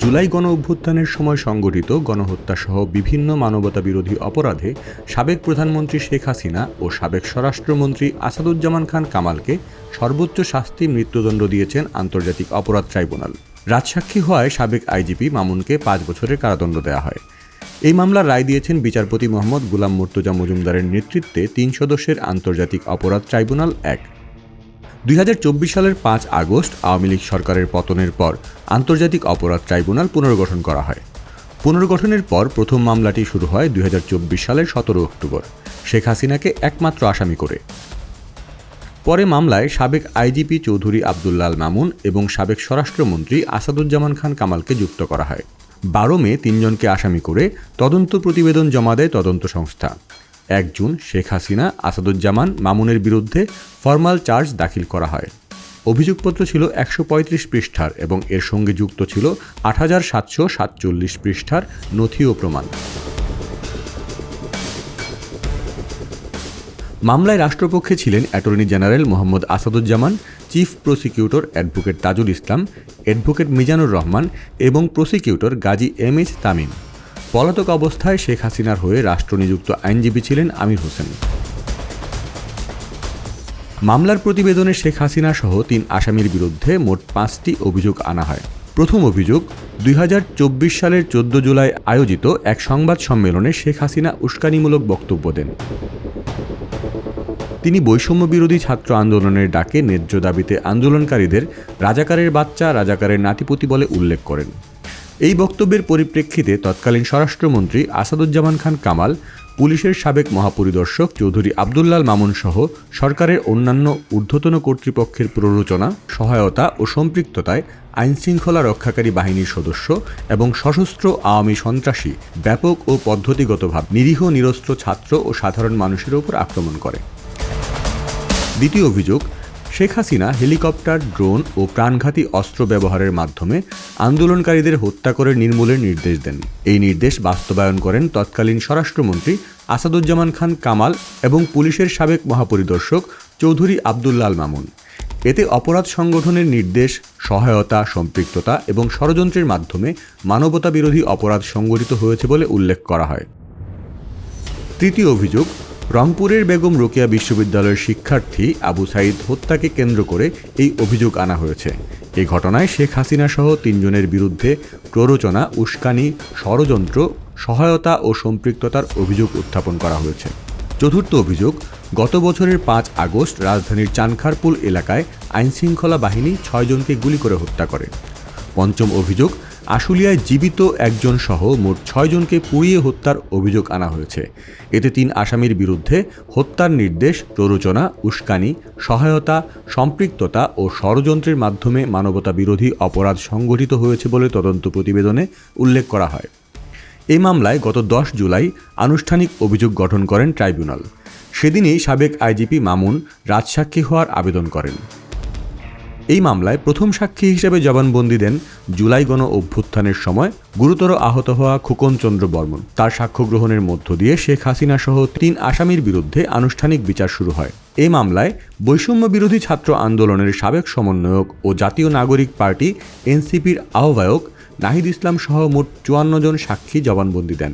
জুলাই গণ অভ্যুত্থানের সময় সংগঠিত গণহত্যাসহ বিভিন্ন মানবতা বিরোধী অপরাধে সাবেক প্রধানমন্ত্রী শেখ হাসিনা ও সাবেক স্বরাষ্ট্রমন্ত্রী আসাদুজ্জামান খান কামালকে সর্বোচ্চ শাস্তি মৃত্যুদণ্ড দিয়েছেন আন্তর্জাতিক অপরাধ ট্রাইব্যুনাল। রাজসাক্ষী হওয়ায় সাবেক আইজিপি মামুনকে পাঁচ বছরের কারাদণ্ড দেওয়া হয়। এই মামলার রায় দিয়েছেন বিচারপতি মোহাম্মদ গুলাম মুর্তজা মজুমদারের নেতৃত্বে তিন সদস্যের আন্তর্জাতিক অপরাধ ট্রাইব্যুনাল এক। দুই হাজার চব্বিশ সালের পাঁচ আগস্ট আওয়ামী লীগ সরকারের পতনের পর আন্তর্জাতিক অপরাধ ট্রাইব্যুনাল পুনর্গঠন করা হয়। পুনর্গঠনের পর প্রথম মামলাটি শুরু হয় দুই হাজার চব্বিশ সালের সতেরো অক্টোবর। শেখ হাসিনাকে একমাত্র আসামি করে। পরে মামলায় সাবেক আইজিপি চৌধুরী আবদুল্লাল মামুন এবং সাবেক স্বরাষ্ট্রমন্ত্রী আসাদুজ্জামান খান কামালকে যুক্ত করা হয়। বারো মে তিনজনকে আসামি করে তদন্ত প্রতিবেদন জমা দেয় তদন্ত সংস্থা। এক জুন শেখ হাসিনা, আসাদুজ্জামান মামুনের বিরুদ্ধে ফরমাল চার্জ দাখিল করা হয়। অভিযোগপত্র ছিল একশো পঁয়ত্রিশ পৃষ্ঠার এবং এর সঙ্গে যুক্ত ছিল আট হাজার সাতশো সাতচল্লিশ পৃষ্ঠার নথি ও প্রমাণ। মামলায় রাষ্ট্রপক্ষে ছিলেন attorney general Mohammad Asaduzzaman, chief prosecutor advocate Tajul Islam, advocate Mizanur Rahman এবং prosecutor Gazi M H Tamim. পলাতক অবস্থায় শেখ হাসিনার হয়ে রাষ্ট্রনিযুক্ত আইনজীবী ছিলেন আমির হোসেন। মামলার প্রতিবেদনে শেখ হাসিনা সহ তিন আসামির বিরুদ্ধে মোট পাঁচটি অভিযোগ আনা হয়। প্রথম অভিযোগ, দুই হাজার চব্বিশ সালের চোদ্দ জুলাই আয়োজিত এক সংবাদ সম্মেলনে শেখ হাসিনা উস্কানিমূলক বক্তব্য দেন। তিনি বৈষম্য বিরোধী ছাত্র আন্দোলনের ডাকে ন্যায্য দাবিতে আন্দোলনকারীদের রাজাকারের বাচ্চা, রাজাকারের নাতিপতি বলে উল্লেখ করেন। এই বক্তব্যের পরিপ্রেক্ষিতে তৎকালীন স্বরাষ্ট্রমন্ত্রী আসাদুজ্জামান খান কামাল, পুলিশের সাবেক মহাপরিদর্শক চৌধুরী আবদুল্লাল মামুন সহ সরকারের অন্যান্য ঊর্ধ্বতন কর্তৃপক্ষের প্ররোচনা, সহায়তা ও সম্পৃক্ততায় আইনশৃঙ্খলা রক্ষাকারী বাহিনীর সদস্য এবং সশস্ত্র আওয়ামী সন্ত্রাসী ব্যাপক ও পদ্ধতিগতভাবে নিরীহ, নিরস্ত্র ছাত্র ও সাধারণ মানুষের ওপর আক্রমণ করে। দ্বিতীয় অভিযোগ শেখ হাসিনা হেলিকপ্টার, ড্রোন ও প্রাণঘাতী অস্ত্র ব্যবহারের মাধ্যমে আন্দোলনকারীদের হত্যা করে নির্মূলের নির্দেশ দেন। এই নির্দেশ বাস্তবায়ন করেন তৎকালীন স্বরাষ্ট্রমন্ত্রী আসাদুজ্জামান খান কামাল এবং পুলিশের সাবেক মহাপরিদর্শক চৌধুরী আবদুল্লাল মামুন। এতে অপরাধ সংগঠনের নির্দেশ, সহায়তা, সম্পৃক্ততা এবং ষড়যন্ত্রের মাধ্যমে মানবতা বিরোধী অপরাধ সংগঠিত হয়েছে বলে উল্লেখ করা হয়। তৃতীয় অভিযোগ রংপুরের বেগম রোকেয়া বিশ্ববিদ্যালয়ের শিক্ষার্থী আবু সাইদ হত্যাকে কেন্দ্র করে এই অভিযোগ আনা হয়েছে। এই ঘটনায় শেখ হাসিনা সহ তিনজনের বিরুদ্ধে প্ররোচনা, উস্কানি, ষড়যন্ত্র, সহায়তা ও সম্পৃক্ততার অভিযোগ উত্থাপন করা হয়েছে। চতুর্থ অভিযোগ, গত বছরের পাঁচ আগস্ট রাজধানীর চানখারপুল এলাকায় আইনশৃঙ্খলা বাহিনী ছয়জনকে গুলি করে হত্যা করে। পঞ্চম অভিযোগ আশুলিয়ায় জীবিত একজন সহ মোট ছয়জনকে পুড়িয়ে হত্যার অভিযোগ আনা হয়েছে। এতে তিন আসামির বিরুদ্ধে হত্যার নির্দেশ, প্ররোচনা, উস্কানি, সহায়তা, সম্পৃক্ততা ও ষড়যন্ত্রের মাধ্যমে মানবতা বিরোধী অপরাধ সংগঠিত হয়েছে বলে তদন্ত প্রতিবেদনে উল্লেখ করা হয়। এই মামলায় গত দশ জুলাই আনুষ্ঠানিক অভিযোগ গঠন করেন ট্রাইব্যুনাল। সেদিনই সাবেক আইজিপি মামুন রাজসাক্ষী হওয়ার আবেদন করেন। এই মামলায় প্রথম সাক্ষী হিসেবে জবানবন্দি দেন জুলাই গণ অভ্যুত্থানের সময় গুরুতর আহত হওয়া খোকন চন্দ্র বর্মন। তার সাক্ষ্য গ্রহণের মধ্য দিয়ে শেখ হাসিনা সহ তিন আসামির বিরুদ্ধে আনুষ্ঠানিক বিচার শুরু হয়। এই মামলায় বৈষম্য বিরোধী ছাত্র আন্দোলনের সাবেক সমন্বয়ক ও জাতীয় নাগরিক পার্টি এনসিপির আহ্বায়ক নাহিদ ইসলাম সহ মোট চুয়ান্ন জন সাক্ষী জবানবন্দি দেন।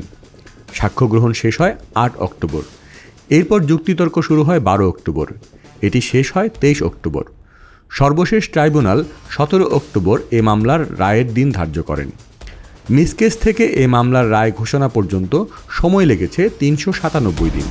সাক্ষ্য গ্রহণ শেষ হয় আট অক্টোবর। এরপর যুক্তিতর্ক শুরু হয় বারো অক্টোবর। এটি শেষ হয় তেইশ অক্টোবর। সর্বশেষ ট্রাইব্যুনাল সতেরো অক্টোবর এ মামলার রায়ের দিন ধার্য করেন। মিসকেস থেকে এ মামলার রায় ঘোষণা পর্যন্ত সময় লেগেছে তিনশো সাতানব্বই দিন।